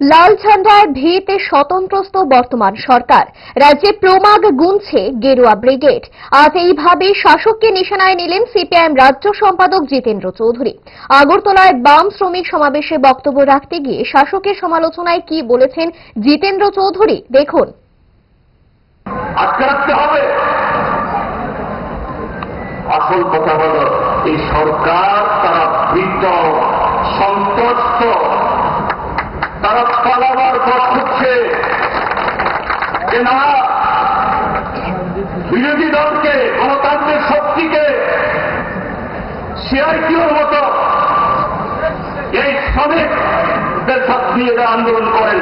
লাল ঝান্ডায় ভিতে স্বতন্ত্রস্ত বর্তমান সরকার। রাজ্যে প্রমাগ গুনছে গেরুয়া ব্রিগেড। আজ এইভাবে শাসককে নিশানায় নিলেন সিপিআইএম রাজ্য সম্পাদক জিতেন্দ্র চৌধুরী। আগরতলায় বাম শ্রমিক সমাবেশে বক্তব্য রাখতে গিয়ে শাসকের সমালোচনায় কি বলেছেন জিতেন্দ্র চৌধুরী? দেখুন। আসল কথা হল, এই সরকার তারা খুঁজছে যে না, বিরোধী দলকে গণতান্ত্রিক শক্তিকে সিআইটিওর মতো এই শ্রমিকদের সাথে নিয়ে আন্দোলন করেন।